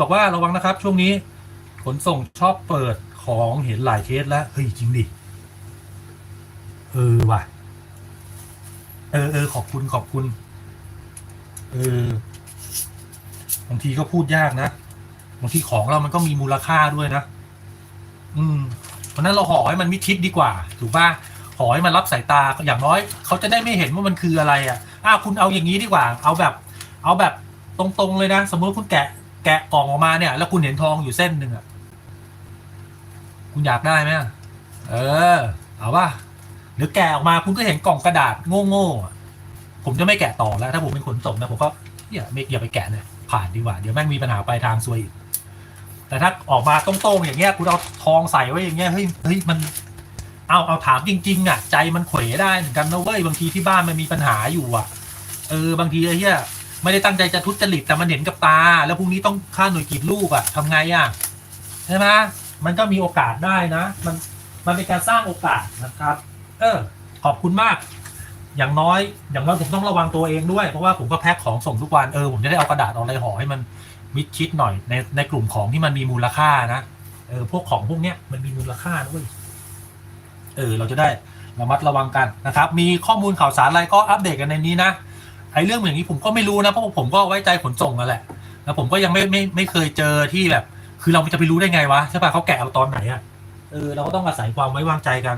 บอกว่าระวังนะครับ ช่วงนี้ ขนส่งชอบเปิดของเห็นหลายเคสแล้วเฮ้ยจริงดิเออว่ะ เออเออขอบคุณขอบคุณเออบางทีก็พูดยากนะบางทีของเรามันก็มีมูลค่าด้วยนะ อืม เพราะนั้นเราห่อให้มันมิชิดดีกว่า ถูกป่ะห่อให้มันรับสายตาอย่างน้อย เขาจะได้ไม่เห็นว่ามันคืออะไร อะอ้าวคุณเอาอย่างนี้ดีกว่า เอาแบบ เอาแบบตรงๆเลยนะ สมมติคุณแกะ แกะกล่องออกมาเนี่ย แล้วคุณเห็นทองอยู่เส้นหนึ่งอะคุณอยากได้ไหมเออ เอาป่ะหรือแกะออกมาคุณก็เห็นกล่องกระดาษโง่ๆอะผมจะไม่แกะต่อแล้ว ถ้าผมเป็นคนส่งนะผมก็อย่าไม่อย่าไปแกะเลยผ่านดีกว่า เดี๋ยวแม่งมีปัญหาปลายทางซวยอีก แต่ถ้าออกมาตรงๆอย่างเงี้ยคุณเอาทองใส่ไว้อย่างเงี้ยเฮ้ยเฮ้ยมันเอาเอาถามจริงๆอะใจมันเขวได้เหมือนกันนะเว้ยบางทีที่บ้านมันมีปัญหาอยู่อะ เออบางทีไอ้เหี้ย ไม่ได้ตั้งใจจะทุจริตแต่มันเห็นกับตา แล้วพรุ่งนี้ต้องค่าหน่วยกิจลูกอะทำไงอะใช่ไหมมันก็มีโอกาสได้นะ มันมันเป็นการสร้างโอกาสนะครับ เออ ขอบคุณมาก อย่างน้อยอย่างน้อยผมต้องระวังตัวเองด้วย เพราะว่าผมก็แพ็คของส่งทุกวันเออผมจะได้เอากระดาษเอาอะไรห่อให้มันมิดชิดหน่อยในในกลุ่มของที่มันมีมูลค่านะเออพวกของพวกเนี้ยมันมีมูลค่าด้วยเออเราจะได้ระมัดระวังกันนะครับ มีข้อมูลข่าวสารอะไรก็อัปเดตกันในนี้นะ ไอ้เรื่องอย่างนี้ผมก็ไม่รู้นะเพราะผมก็ไว้ใจขนส่งนั่นแหละ แล้วผมก็ยังไม่ไม่ไม่เคยเจอที่แบบ คือเราจะไปรู้ได้ไงวะใช่ป่ะเขาแกะเอาตอนไหนอะ่ะเออเราก็ต้องอาศัยความไว้วางใจกัน